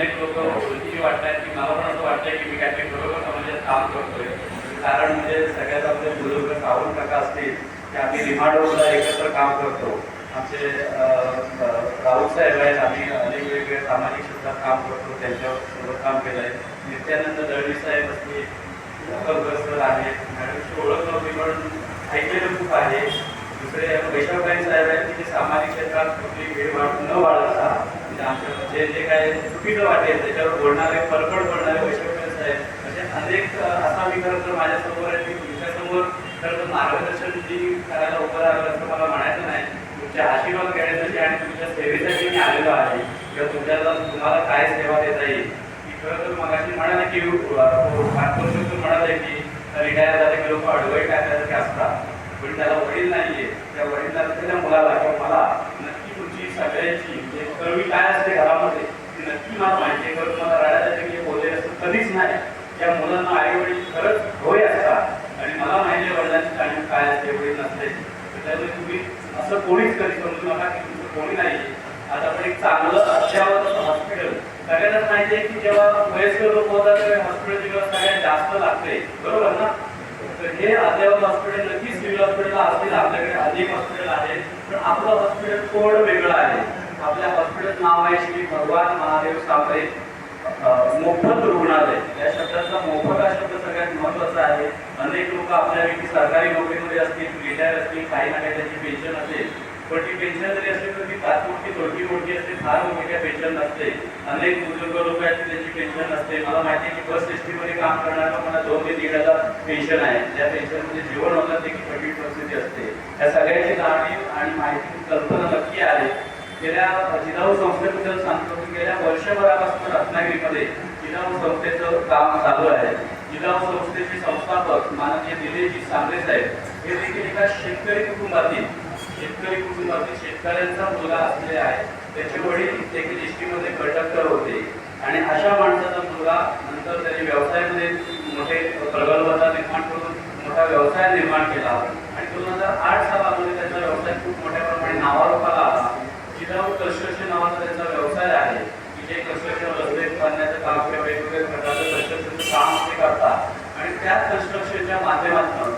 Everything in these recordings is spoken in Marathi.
अनेक लोक ओळखीची वाटतात की मला पण असं वाटतंय की मी काहीतरी बरोबर समाजात काम करतोय. कारण म्हणजे सगळ्यात आपले बुजुर्ग सावंत काका असतील की आम्ही रिमांडोला एकत्र काम करतो. आमचे अं, राऊत साहेब आहेत आम्ही अनेक वेगवेगळ्या सामाजिक क्षेत्रात काम करतो त्यांच्यासोबत काम केलं आहे नित्यानंद दळवी साहेब असतील सर आहेत. मॅडमची ओळख नव्हती पण ऐकलेलं खूप आहे. दुसरे वैष्णवकाई साहेब आहेत की जे सामाजिक क्षेत्रात कुठली भीड वाढ न वाढवता जे जे काय चुकीचं वाटेल त्याच्यावर बोलणारे परखड बोलणारे वैष्णवकाई साहेब असे अनेक असा मी खरं तर माझ्यासमोर आहे की तुमच्यासमोर खरं तर मार्गदर्शन जी करायला उभं राहिलं असं मला म्हणायचं नाही. तुमचे आशीर्वाद घेण्यासाठी आणि तुमच्या सेवेसाठी मी आलेलो आहे. किंवा तुमच्याला तुम्हाला काय सेवा देता येईल? की खरं तर मगाशी म्हणाले की मार्गदर्शन म्हणाले की रिटायर झाले की लोक अडवई टाकल्यासारखे असतात पण त्याला वडील नाही आहे त्या वडिलांना त्या मुलाला किंवा मला नक्की तुमची सगळ्यांची म्हणजे कळवी काय असते घरामध्ये ती नक्की मला माहिती आहे कारण मला रडायला की बोलले असं कधीच नाही. त्या मुलांना आई वडील खरंच होय असतात. आणि मला माहिती आहे वडिलांची जाणीव काय असते वडील नसते. तर त्यामुळे तुम्ही असं कोणीच कधी समजू नका की तुमचं कोणी नाही आता आपण एक चांगलं अद्यावत हॉस्पिटल सगळ्यांनाच माहिती आहे की जेव्हा वयस्कर लोक होतात तेव्हा हॉस्पिटलची व्यवस्था सगळ्यात जास्त लागते. बरोबर ना? तर हे अद्यावत हॉस्पिटल नक्कीच सिव्हिल हॉस्पिटल असतील आपल्याकडे अधिक हॉस्पिटल आहे. पण आपलं हॉस्पिटल थोडं वेगळं आहे? आपल्या हॉस्पिटल नाव आहे श्री भगवान महादेव साखरे मोफत रुग्णालय. या शब्दाचा मोफत हा शब्द सगळ्यात महत्त्वाचा आहे. अनेक लोक आपल्यापैकी सरकारी नोकरीमध्ये असतील रिटायर असतील काही ना काही त्याची पेन्शन असेल. पण ती पेन्शन जरी असली तर ती तात्पुरती थोडकी मोठी असते फार मोठी पेन्शन नसते. अनेक बुजुर्ग लोक आहेत त्याची पेन्शन नसते. मला माहिती आहे की बस एस टीमध्ये काम करणाऱ्या मला दोन ते दीड हजार पेन्शन आहे. त्या पेन्शनमध्ये जेवण होतात त्याची कठीण परिस्थिती असते. या सगळ्याची जाणीव आणि माहिती कल्पना नक्की आहे. गेल्या जिल्हा संस्थेबद्दल सांगतो की गेल्या वर्षभरापासून रत्नागिरीमध्ये जिल्हा संस्थेचं काम चालू आहे. जिल्हा संस्थेचे संस्थापक माननीय निलेशजी सांगरे साहेब हे देखील एका शेतकरी कुटुंबातील शेतकरी कुटुंबातील शेतकऱ्यांचा मुलगा असलेले आहे त्याचे वडील देखील एसटी मध्ये कंडक्टर होते. आणि अशा माणसाचा मुलगा नंतर त्यांनी व्यवसायामध्ये मोठे प्रगल्भता निर्माण करून मोठा व्यवसाय निर्माण केला. आणि दोन हजार आठ सालामध्ये त्याचा व्यवसाय खूप मोठ्या प्रमाणे नावारूपाला आला जिजाऊ कन्स्ट्रक्शन नावाचा त्यांचा व्यवसाय आहे की जे कन्स्ट्रक्शन रस्ते बांधण्याचं काम किंवा वेगवेगळ्या प्रकारचं कन्स्ट्रक्शनचं काम ते करतात आणि त्या कन्स्ट्रक्शनच्या माध्यमातून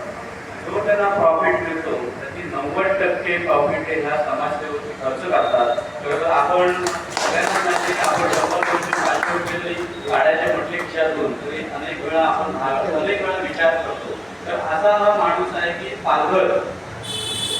जो त्यांना प्रॉफिट मिळतो त्याची नव्वद टक्के प्रॉफिट हे ह्या समाजसेवेवरती खर्च करतात तर आपण सगळ्यांना आपण शंभर दोनशे पाचशे रुपये जरी गाड्याच्या म्हटले खिशातून तरी अनेक वेळा आपण अनेक वेळा विचार करतो तर असा हा माणूस आहे की पालघर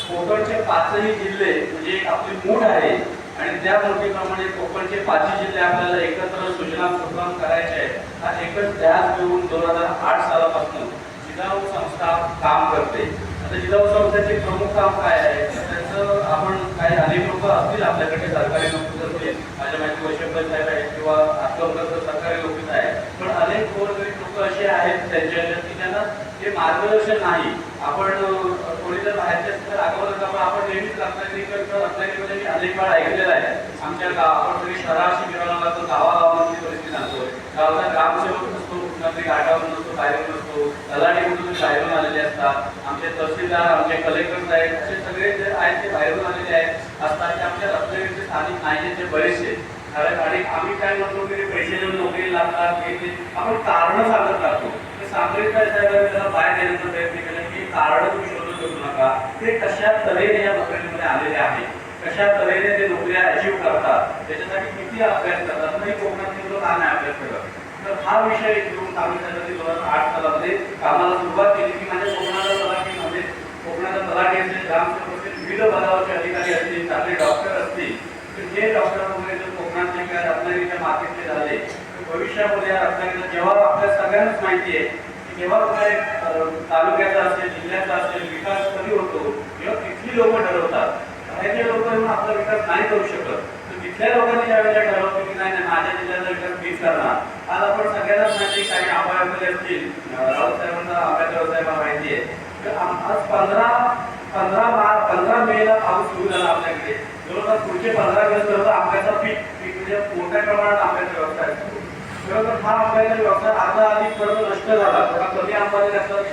कोकणचे पाचही जिल्हे म्हणजे आपली मूठ आहे आणि त्या मोठीप्रमाणे कोकणचे पाचही जिल्हे आपल्याला एकत्र सूचना प्रोग्राम करायचे आहेत. हा एकच ध्यास घेऊन दोन हजार आठ सालापासून जिजाऊ संस्था काम करते. आता जिजाऊ संस्थेचे प्रमुख काम काय आहे? त्याचं आपण काही अनेक लोक असतील आपल्याकडे सरकारी नोकरी असतील माझ्या माहिती वैशंकर साहेब आहेत किंवा आत्मकर सरकारी नोकरीच आहे पण अनेक गोरगरीब लोक असे आहेत त्यांच्या ते मार्गदर्शन नाही आपण कोणी जर बाहेरचे असतील तर रागवलं का पण आपण नेहमीच रत्नागिरीकडचं रत्नागिरीमध्ये मी अनेक वेळा ऐकलेलं आहे. आमच्या गाव आपण तरी शहराशी फिरायला लागतो गावागावामधली परिस्थिती सांगतो गावचा ग्रामसेवक नसतो कुठला गाठावर नसतो बाहेरून नसतो तलाठी कुठून बाहेरून आलेले असतात. आमचे तहसीलदार आमचे कलेक्टर साहेब असे सगळे जे आहेत ते बाहेरून आलेले आहेत. असतात ते आमच्या रत्नागिरीचे स्थानिक नाही आहेत ते बरेचसे. कारण आणि आम्ही काय म्हणतो की पैसे देऊन नोकरी लागतात हे ते. आपण कारणं सांगत राहतो. ते सांगलीत त्याला बाहेर देण्याचा प्रयत्न केला. की कारण तुम्ही शोधून शोधू नका. ते कशा तऱ्हेने या नोकरीमध्ये आलेले आहेत? कशा तऱ्हेने ते नोकऱ्या अचीव करतात? त्याच्यासाठी किती अभ्यास करतात? नाही कोकणातील लोक का नाही अभ्यास करत? तर हा विषय घेऊन आम्ही दोन हजार आठ सालामध्ये कामाला सुरुवात केली की माझ्या कोकणाला तलाठीमध्ये कोकणाचा तलाठी म्हणजे असेल ग्रामसेवक विविध पदावरचे अधिकारी असतील चांगले डॉक्टर असतील. तर हे डॉक्टर वगैरे जर कोकणातले किंवा रत्नागिरीच्या मार्केटचे झाले भविष्यामध्ये रत्नागिरीला जेव्हा आपल्या सगळ्यांनाच माहिती आहे की जेव्हा कुठे तालुक्याचा असेल जिल्ह्याचा असेल विकास कधी होतो किंवा तिथली लोक ठरवतात. बाहेरचे लोक येऊन आपला विकास नाही करू शकत. तर तिथल्या लोकांनी ज्या वेळेला ठरवतो की नाही नाही माझ्या जिल्ह्याचा विकास मीच करणार. आज आपण सगळ्यांनाच माहिती काही आंबामध्ये असतील अं, राऊत साहेबांना आंबेडकर साहेबांना माहिती आहे. तर आज पंधरा पंधरा मार पंधरा मेला पाऊस सुरू झाला आपल्याकडे. जवळपास पुढचे पंधरा दिवस जवळ आंब्याचा पीक पीक म्हणजे मोठ्या प्रमाणात आंब्याचा व्यवसाय असतो खरं हा आंब्याचा व्यवसाय अर्धा नष्ट झाला. थोडा कमी आंबा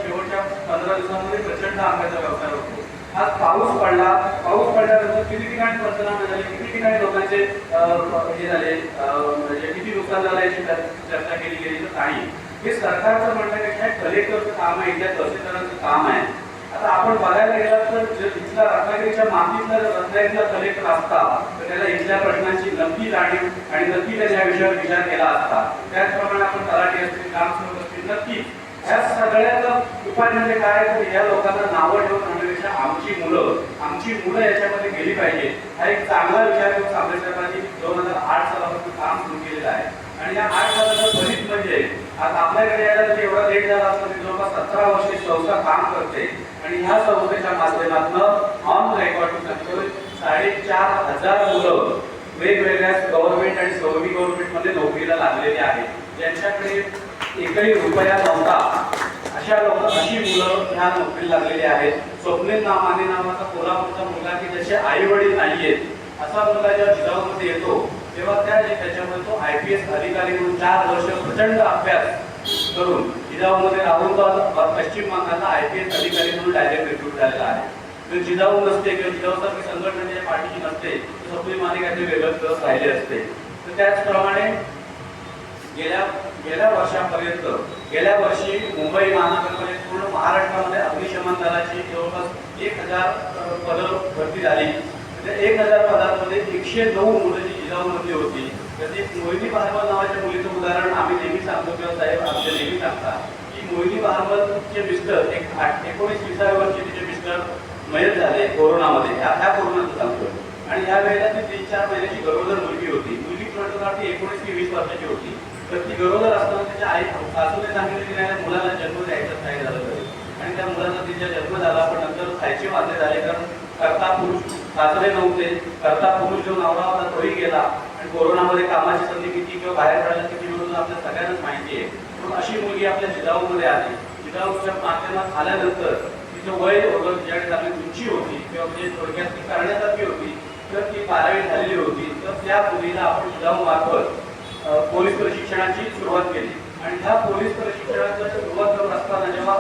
शेवटच्या पंधरा दिवसामध्ये प्रचंड आंब्याचा व्यवसाय होतो. आज पाऊस पडला. पाऊस पडल्यानंतर किती ठिकाणी पंचनामे झाले? किती ठिकाणी लोकांचे हे झाले? अं, म्हणजे किती नुकसान झालं याची चर्चा केली गेली तर नाही हे सरकारचं म्हणण्यापेक्षा कलेक्टरचं काम आहे इथल्या तहसीलदारांचं काम आहे. आता आपण बघायला गेलात तर जर इथला रत्नागिरीच्या मातीतला जर रत्नागिरीचा कलेक्टर असता तर त्याला इथल्या प्रश्नांची नक्की जाणीव आणि नक्की त्याने या विषयावर विचार केला असता त्याचप्रमाणे आपण तलाठी असतील ग्रामसेवक असतील नक्की या सगळ्याचा उपाय म्हणजे काय तर या लोकांना नावं ठेवून आणण्यापेक्षा आमची मुलं आमची मुलं याच्यामध्ये गेली पाहिजे. हा एक चांगला विचार करून सांगली दोन हजार आठ सालापासून काम सुरू केलेलं आहे. आणि या आठ सालाचं फलित म्हणजे आज आपल्याकडे यायला एवढा लेट झाला सतरा वर्षे संस्था काम करते आणि ह्या संस्थेच्या माध्यमातून ऑन रेकॉर्ड सांगतोय साडेचार हजार मुलं वेगवेगळ्या गव्हर्नमेंट आणि सेमी गव्हर्नमेंटमध्ये नोकरीला लागलेले आहेत. ज्यांच्याकडे एकही रुपया नव्हता अशा लोक अशी मुलं ह्या नोकरीला लागलेली आहेत. स्वप्नील नामाने नावाचा कोल्हापूरचा मुलगा की ज्याचे आई वडील नाहीयेत असा मुलगा जेव्हा जिजाऊमध्ये येतो तेव्हा त्या त्याच्यामध्ये तो आय पी एस अधिकारी म्हणून चार वर्ष प्रचंड अभ्यास करून जिजाऊमध्ये राहून पश्चिम बंगालला आय पी एस अधिकारी म्हणून डायरेक्ट रिक्रूट झालेला आहे. जर जिजाऊ नसते किंवा जिजाऊसारखी संघटनेच्या पाठीशी नसते तर स्वप्नील माने काहीतरी वेगळंच दिवस राहिले असते. तर त्याचप्रमाणे गेल्या गेल्या वर्षापर्यंत गेल्या वर्षी मुंबई महानगरमध्ये पूर्ण महाराष्ट्रामध्ये अग्निशमन दलाची जवळपास एक हजार पदं भरती झाली. त्या एक हजार पदांमध्ये एकशे नऊ मुलं जी जिजाऊमधली होती. तर ती मोहिनी बहारमल नावाच्या मुलीचं उदाहरण आम्ही नेहमी सांगतो किंवा साहेब आमच्या नेहमी सांगता की मोहिनी महामदचे मिस्टर एक आठ एकोणीस विसाव्या वर्षी तिचे मिस्टर मयत झाले कोरोनामध्ये. ह्या ह्या कोरोनाचं सांगतो आणि ह्या वेळेला ती तीन चार महिन्याची गरोदर मुलगी होती. मुलगी म्हणतो एकोणीस ते वीस वर्षाची होती. तर ती गरोदर असताना तिच्या आई सासूने सांगितलं की नाही मुलाला जन्म द्यायचं नाही झालं तरी. आणि त्या मुलाचा तिचा जन्म झाला पण नंतर खायचे वांदे झाले कारण करता पुरुष सासरे नव्हते. करता पुरुष जो नवरा होता तोही गेला. आणि कोरोनामध्ये कामाची संधी किती किंवा बाहेर पडायला किती आपल्या सगळ्यांनाच माहिती आहे. पण अशी मुलगी आपल्या जिजाऊमध्ये आली. जिजाऊच्या माध्यमात आल्यानंतर तिचं वय वगैरे तिच्याकडे आपली उंची होती किंवा म्हणजे थोडक्यात ती करण्यासारखी होती तर ती बारावी झालेली होती तर त्या मुलीला आपण जिजाऊ मार्फत पोलीस प्रशिक्षणाची सुरुवात केली. आणि ह्या पोलीस प्रशिक्षणाची सुरुवात करत असताना जेव्हा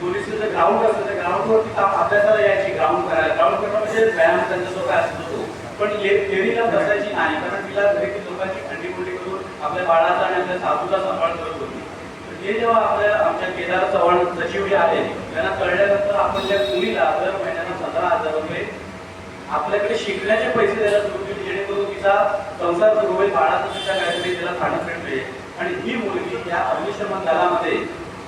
पोलिसचं जे ग्राउंड असतं त्या ग्राउंडवरती काम अभ्यासाला यायची ग्राउंड करायला. ग्राउंड करणं म्हणजे व्यायाम त्यांचा जो काय असतो पण ले- बसायची नाही कारण तिला घरी लोकांची खंडी आपल्या बाळाचा आणि आपल्या साधूचा सांभाळ करत होती. तर हे जेव्हा आपल्या आमच्या केदार चव्हाण सचिव जे आले त्यांना कळल्यानंतर आपण त्या मुलीला दर महिन्याला सतरा हजार रुपये आपल्याकडे शिकण्याचे पैसे द्यायला सुरू केले जेणेकरून तिचा संसार सुरू होईल बाळाचं तिच्या काहीतरी तिला खाणं मिळते आणि ही मुलगी या अग्निशमन दलामध्ये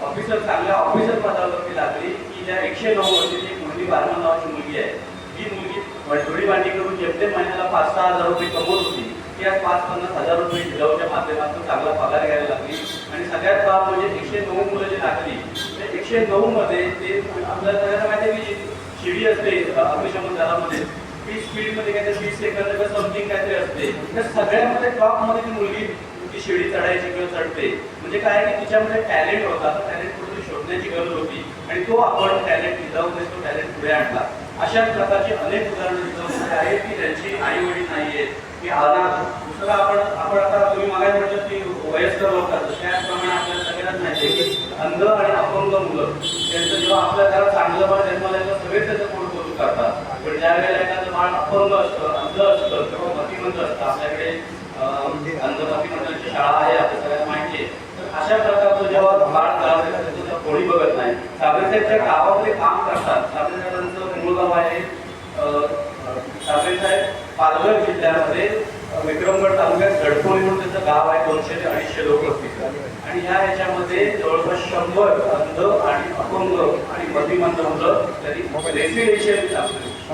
ऑफिसर चांगल्या ऑफिसर पदावरती लागली. की ज्या एकशे नऊ वर्षाची मुलगी बारमा नावाची मुलगी आहे. ही मुलगी थोडी भांडी करून जेमते महिन्याला पाच सहा हजार रुपये कमवत होती. ती आज पाच पन्नास हजार रुपये जिजाऊच्या माध्यमातून चांगला पगार घ्यायला लागली. आणि सगळ्यात बाब म्हणजे एकशे नऊ मुलं जी लागली एकशे नऊ मध्ये ते आपल्याला सगळ्यांना माहिती आहे की शिडी असते अग्निशमन दलामध्ये. ती स्पीडमध्ये काहीतरी वीस सेकंद किंवा समथिंग काहीतरी असते. त्या सगळ्यामध्ये टॉपमध्ये ती मुलगी ती शिडी चढायची किंवा चढते. म्हणजे काय आहे की तिच्यामध्ये टॅलेंट होता टॅलेंट कुठेतरी शोधण्याची गरज होती. आणि तो आपण टॅलेंट जिजाऊने तो टॅलेंट पुढे आणला. अशाच प्रकारची अनेक उदाहरणं आहेत की त्यांची आई वडील नाही आहेत. की अनाथ दुसरं आपण आपण आता तुम्ही मला म्हटलं की वयस्कर लोक त्याचप्रमाणे आपल्याला सगळ्यांनाच माहिती आहे की अंध आणि अपंग मुलं त्यांचं जेव्हा आपल्या घरात चांगलं बाळ जन्माला येतं सगळे त्याचं पोट कौतुक करतात. पण ज्या वेळेला एखादं बाळ अपंग असतं अंध असतं किंवा मतिमंद असतं आपल्याकडे अं, अंध मतिमंदांची शाळा आहे आपल्या सगळ्यांना माहिती आहे. तर अशा प्रकारचं जेव्हा बाळ घरात कोणी बघत नाही. साबळेसाहेबच्या गावामध्ये काम करतात. साबरेसाहेबांचं मुलगा माझे आहे पालघर जिल्ह्यामध्ये विक्रमगड तालुक्यात गडकोळी म्हणून त्याचं गाव आहे. दोनशे ते अडीचशे लोक असतील. आणि ह्या याच्यामध्ये जवळपास शंभर अंध आणि अपंग आणि मतिमंद मुलं तरी रेसिडेन्शियल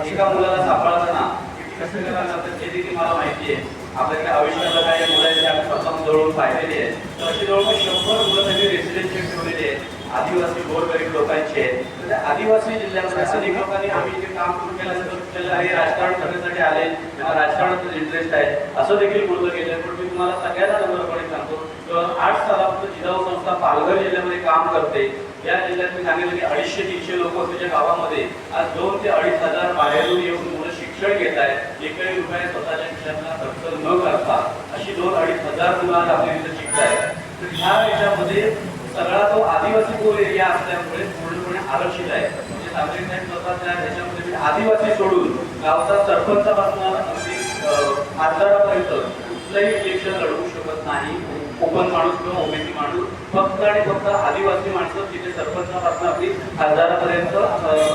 एका मुलाला सांभाळताना किती कष्ट करायला लागतात ते देखील मला माहिती आहे. आपल्याकडे आयुष्याला काही मुलं आहेत ते आपण स्वतः जवळून पाहिलेली आहे तर अशी जवळपास शंभर मुलं त्यांनी रेसिडेन्शियल ठेवलेली आहे आदिवासी गोरगरीब लोकांचे आहेत. तर त्या आदिवासी जिल्ह्यामध्ये अनेक लोकांनी आम्ही जे काम सुरू केल्यानंतर आपल्याला हे राजकारण करण्यासाठी आले. त्यांना राजकारणातच इंटरेस्ट आहे. असं देखील बोललं गेलं. पण मी तुम्हाला सगळ्यांना नम्रपणे सांगतो तर आठ सालापासून जिल्हा संस्था पालघर जिल्ह्यामध्ये काम करते या जिल्ह्यात मी सांगितलं की अडीचशे तीनशे लोक त्याच्या गावामध्ये. आज दोन ते अडीच हजार बाहेरून येऊन मुलं शिक्षण घेत आहेत. एकही रुपये स्वतःच्या खिशातला खर्च न करता अशी दोन अडीच हजार मुलं आज आपल्या इथं शिकतायत. तर ह्या याच्यामध्ये सगळा तो आदिवासी बोल एरिया असल्यामुळे पूर्णपणे आरक्षित आहे. म्हणजे सागरी साहेब स्वतः ह्याच्यामध्ये आदिवासी सोडून गावचा सरपंचापासून अगदी खासदारापर्यंत कुठलंही इलेक्शन लढवू शकत नाही. ओपन माणूस किंवा ओबीसी माणूस फक्त आणि फक्त आदिवासी माणसं तिथे सरपंचापासून अगदी खासदारापर्यंत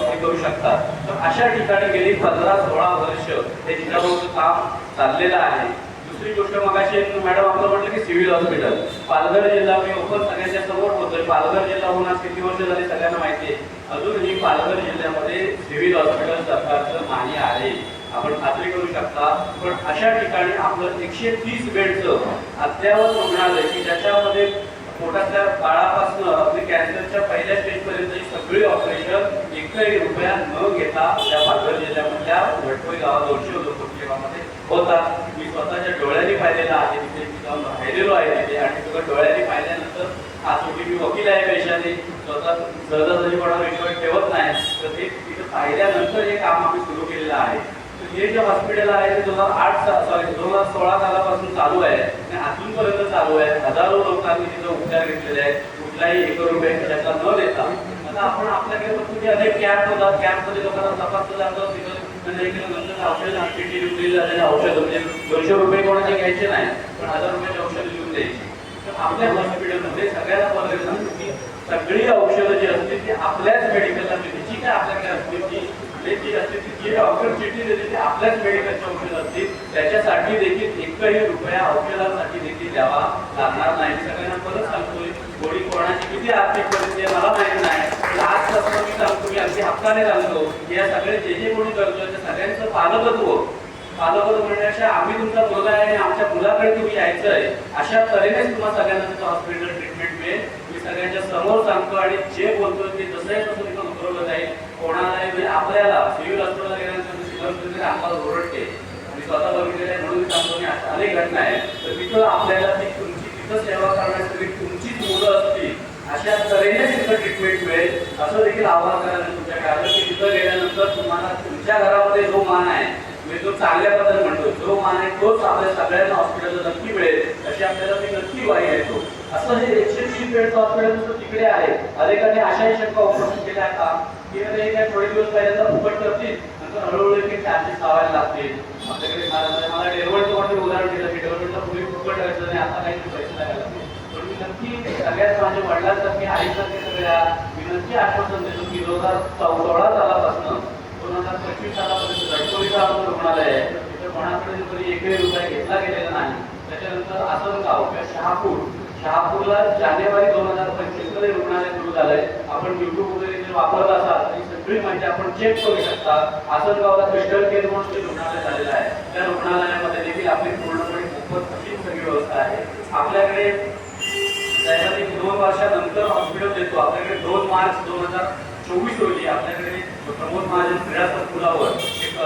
हे करू शकतात. तर अशा ठिकाणी गेली पंधरा सोळा वर्ष हे जिल्ह्याभाऊचं काम चाललेलं आहे. दुसरी गोष्ट मगाशी मॅडम आपलं म्हटलं की सिव्हिल हॉस्पिटल. पालघर जिल्हा मी ओपन सगळ्यांच्या समोर बोलतोय. पालघर जिल्हा होऊन आज किती वर्ष झाली सगळ्यांना माहिती आहे. अजूनही पालघर जिल्ह्यामध्ये सिव्हिल हॉस्पिटल सरकारचं नाही आहे. आपण खात्री करू शकता. पण अशा ठिकाणी आपलं एकशे तीस बेडचं अद्ययावत रुग्णालय की ज्याच्यामध्ये पोटातल्या बाळापासून अगदी कॅन्सरच्या पहिल्या स्टेज पर्यंतची सगळी ऑपरेशन एकही रुपया न घेता त्या पालघर जिल्ह्यामधल्या भटकोई गावात दोनशे लोकपूर होतात. स्वतःच्या डोळ्यांनी पाहिलेलं आहे तिथे मी जाऊन राहिलेलो आहे तिथे आणि तुला डोळ्यांनी पाहिल्यानंतर हा शेवटी मी वकील आहे पेशाने स्वतः सहजासहजी कोणावर विश्वास ठेवत नाही. तर ते तिथं पाहिल्यानंतर हे काम आम्ही सुरू केलेलं आहे. तर हे जे हॉस्पिटल आहे ते दोन हजार आठ सॉरी दोन हजार सोळा सालापासून चालू आहे आणि अजूनपर्यंत चालू आहे. हजारो लोकांनी तिथं उपचार घेतलेले आहेत. कुठलाही एक रुपये त्याचा न देता. आता आपण आपल्याकडे बघतो अनेक कॅम्प होतात. कॅम्पमध्ये लोकांना तपासलं जातं. तिथं म्हणजे म्हणजे एक नंतर औषध पेटी लिहून दिली झालेले औषध म्हणजे दोनशे रुपये कोणाचे घ्यायचे नाही पण हजार रुपयाचे औषध लिहून द्यायचे. तर आपल्या हॉस्पिटलमध्ये सगळ्यांना बघायला सांगतो की सगळी औषधं जी असतील ती आपल्याच मेडिकलला मिळते जी काय आपल्याकडे असतील ती जी असते ती जी डॉक्टर चिठ्ठी देते ती आपल्याच मेडिकलची औषध असतील. त्याच्यासाठी देखील एकही रुपया औषधासाठी देखील द्यावा लागणार नाही. सगळ्यांना परत सांगतोय गोडी कोणाची किती आर्थिक परिस्थिती आहे मला माहिती नाही. आज मी सांगतो मी अगदी हक्काने सांगतो या सगळे जे जे कोणी करतोय त्या सगळ्यांचं पालकत्व हो. पालकत्व म्हणण्यापेक्षा आम्ही तुमचा मुलगा आहे आणि आमच्या मुलाकडे तुम्ही यायचं आहे अशा तऱ्हेनेच तुम्हाला सगळ्यांना तिथं हॉस्पिटल ट्रीटमेंट मिळेल. मी सगळ्यांच्या समोर सांगतो आणि जे बोलतोय ते जसं आहे तसं तिथं उतरवलं जाईल. कोणालाही म्हणजे आपल्याला सिव्हिल हॉस्पिटलला गेल्यानंतर सिव्हिल आम्हाला ओरडते. आणि स्वतः बघितलेलं आहे म्हणून मी सांगतो की अनेक घटना आहे तर तिथं आपल्याला ती तुमची तिथं सेवा करण्यासाठी तुमचीच मुलं असतील अशा तऱ्हेने तिथं ट्रीटमेंट मिळेल. असं देखील आव्हान करायला तुमच्या कारण की तिथं गेल्यानंतर तुम्हाला तुमच्या घरामध्ये जो मान आहे मी तो चांगल्या पद्धतीने म्हणतो जो मान आहे तोच आपल्या सगळ्यांना हॉस्पिटलला नक्की मिळेल. अशी आपल्याला मी नक्की वाई येतो असं हे एकशे तीन बेडचं हॉस्पिटल तिकडे आहे. अनेकांनी अशाही शंका उपस्थित केल्या का? की हे काय थोडे दिवस पहिल्यांदा फुकट करतील नंतर हळूहळू ते चार्जेस लावायला लागतील. आपल्याकडे मला मला डेव्हलपचं उदाहरण दिलं. की डेव्हलपला पूर्वी फुकट करायचं आणि आता काही पण सगळ्यात माझ्या वडिलांसारखे आईसारखे सगळ्या मी नक्की आश्वासन देतो की दोन हजार सोळा सालापासून दोन हजार पंचवीस सालापर्यंत गडकोलीचा आमचं रुग्णालय आहे. तिथं कोणाकडे तरी एकही रुपया घेतला गेलेला नाही. त्याच्यानंतर आसनगाव किंवा शहापूर. शहापूरला जानेवारी दोन हजार पंचवीसमध्ये रुग्णालय सुरू झालंय. आपण युट्यूब वगैरे जर वापरत असाल तर सगळी माहिती आपण चेक करू शकता. आसनगावला क्रिस्टल केअर म्हणून जे रुग्णालय झालेलं आहे. त्या रुग्णालयामध्ये देखील आपली पूर्णपणे मोफत अशी सगळी व्यवस्था आहे. आपल्याकडे त्याच्यामध्ये दोन वर्षानंतर हॉस्पिटल देतो. आपल्याकडे दोन मार्च दोन हजार चोवीस रोजी आपल्याकडे प्रमोद महाजन क्रीडा संकुलावर एक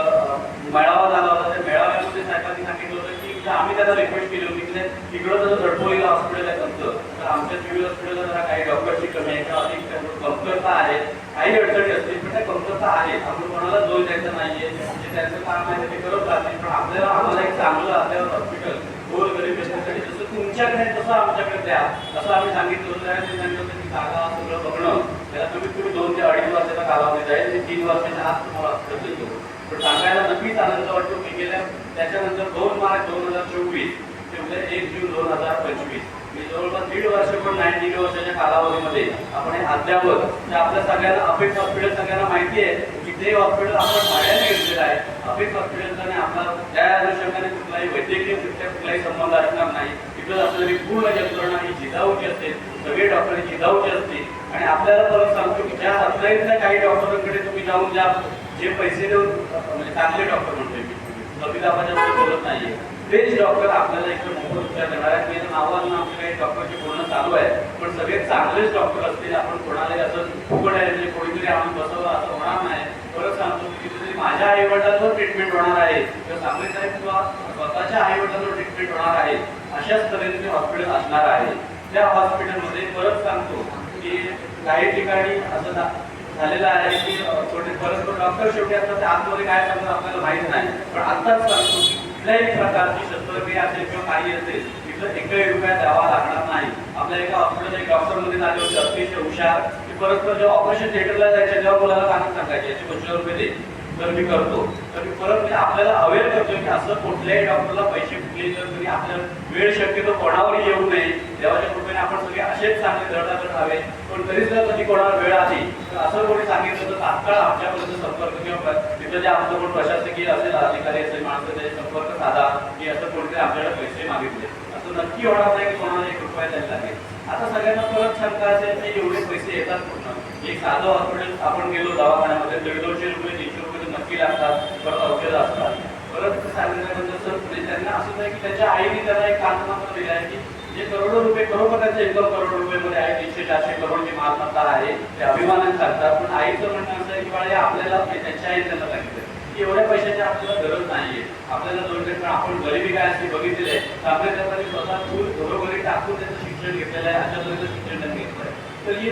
मेळावा झाला होता. त्या मेळाव्यामध्ये साहेबांनी सांगितलं होतं की आम्ही त्यांना रिक्वेस्ट केली होती की इकडं जर गडपोलीला हॉस्पिटल आहे तुमचं तर आमच्या सिव्हिल हॉस्पिटलला जरा काही डॉक्टरची कमी आहे. किंवा अधिक कमतरता आहे. काही अडचणी असतील पण त्या कमतरता आहेत आपण कोणाला जोर द्यायचा नाहीये. जे त्यांचं काम आहे ते करत राहतील. पण आपल्याला आम्हाला एक चांगलं आपल्याला हॉस्पिटल जसं तुमच्याकडे तसं आमच्याकडे द्या असं आम्ही सांगितलं होतं आणि सांगितलं होतं की जागा सगळं बघणं त्याला कमीत कमी दोन ते अडीच वर्षाचा कालावधी जाईल तीन वर्षाच्या आत तुम्हाला पण सांगायला नक्कीच आनंद वाटतो की गेल्या त्याच्यानंतर दोन मार्च दोन हजार चोवीस ते उद्या एक जून दोन हजार पंचवीस. मी जवळपास दीड वर्ष पण नाही दीड वर्षाच्या कालावधीमध्ये. आपण हे अद्यावत आपल्या सगळ्यांना अपेक्स हॉस्पिटल सगळ्यांना माहिती आहे की ते हॉस्पिटल आपण भाड्याने घेतलेलं आहे अपेक्स हॉस्पिटलचा आपला त्या अनुषंगाने कुठलाही वैद्यकीय दृष्ट्या कुठलाही संबंध असणार नाही तिथं असलेली पूर्ण यंत्रणा ही जिजाऊची असते सगळे डॉक्टर ही जिजाऊची असते. आणि आपल्याला परत सांगतो की ज्या हॉस्पिटलच्या काही डॉक्टरांकडे तुम्ही जाऊन ज्या जे पैसे देऊन म्हणजे चांगले डॉक्टर म्हणतोय मी कमी बोलत नाहीये. तेच डॉक्टर आपल्याला इकडे मोफत उपचार देणार आहेत. मी नावानं आमच्या काही डॉक्टरची बोलणं चालू आहे. पण सगळे चांगलेच डॉक्टर असतील. आपण कोणालाही असं फुकट आहे म्हणजे कोणीतरी आणून बसवलं असं होणार नाही. परत सांगतो की माझ्या आई वडिलांवर ट्रीटमेंट होणार आहे. किंवा सांगली आहे किंवा स्वतःच्या आई वडिलांवर ट्रीटमेंट होणार आहे. अशाच तऱ्हेने हॉस्पिटल असणार आहे. त्या हॉस्पिटलमध्ये परत सांगतो की काही ठिकाणी असं झालेलं आहे की छोटे परत डॉक्टर शेवटी असतात आतमध्ये काय सांगतात आपल्याला माहीत नाही. पण आत्ताच सांगतो की कुठल्याही प्रकारची शस्त्रक्रिया असेल किंवा काही असेल तिथं एकही रुपया द्यावा लागणार नाही. आपल्या एका हॉस्पिटल एक डॉक्टरमध्ये झाले होते. अतिशय हुशार. की परत जेव्हा ऑपरेशन थिएटरला जायचं तेव्हा मुलाला सांगत सांगायचे. याचे पंचवीस रुपये दे. तर मी करतो तर मी परत मी आपल्याला अवेअर करतो की असं कुठल्याही डॉक्टरला पैसे कुठले तर तरी आपल्या वेळ शक्यतो कोणावर येऊ नये. देवाच्या कृपेने आपण सगळे असेच चांगले धडधाकट हवे पण तरी जर कधी कोणाला वेळ आली तर असं कोणी सांगितलं तर तात्काळ आमच्यापर्यंत संपर्क किंवा तिथं जे आमचं कोण प्रशासकीय असेल अधिकारी असेल माणसं त्याचे संपर्क साधा की असं कोणते आपल्याला पैसे मागितले. असं नक्की होणार नाही की कोणाला एक रुपया द्यायला लागेल. आता सगळ्यांना परत शंका असेल की एवढे पैसे येतात पूर्ण. एक साधं हॉस्पिटल आपण गेलो दवाखान्यामध्ये दीड दोनशे रुपये केलेले असतात परत औषध असतात. परत सांगितल्यानंतर सर पुढे त्यांना असं नाही की त्याच्या आईने त्याला एक कागदपत्र दिलं आहे की जे करोडो रुपये खरोखर एकदम करोड रुपये मध्ये आहे तीनशे चारशे करोडची मालमत्ता आहे ते अभिमानाने सांगतात. पण आईचं म्हणणं असं आहे की बाळा आपल्याला त्याच्या आई त्यांना सांगितलं. की एवढ्या पैशाची आपल्याला गरज नाहीये. आपल्याला दोन टक्के आपण गरिबी काय असते बघितलेली आहे? तर आपल्या स्वतः घरोघरी टाकून त्याचं शिक्षण घेतलेलं आहे. अशा तऱ्हेचं शिक्षण त्यांनी घेतलं आहे तर ही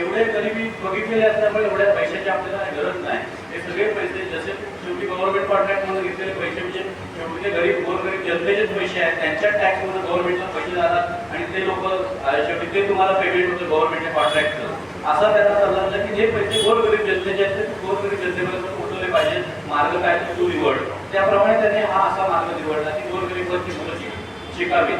एवढे गरिबी बघितलेले असल्यामुळे एवढ्या पैशाची आपल्याला गरज नाही. हे सगळे पैसे जसे शेवटी गव्हर्नमेंट कॉन्ट्रॅक्ट म्हणून घेतलेले पैसे म्हणजे शेवटी गरीब गोरगरीब जनतेचेच पैसे आहेत. त्यांच्या टॅक्स मधून गव्हर्नमेंटला पैसे जातात आणि ते लोक शेवटी ते तुम्हाला पेमेंट होतं गव्हर्नमेंटच्या कॉन्ट्रॅक्टचं असा त्यांना होता की जे पैसे गोरगरीब जनतेचे आहेत ते गोरगरीब जनतेपर्यंत पोहोचवले पाहिजे मार्ग काय तो तू निवड. त्याप्रमाणे त्याने हा असा मार्ग निवडला की गोरगरीब मुलं शिकावी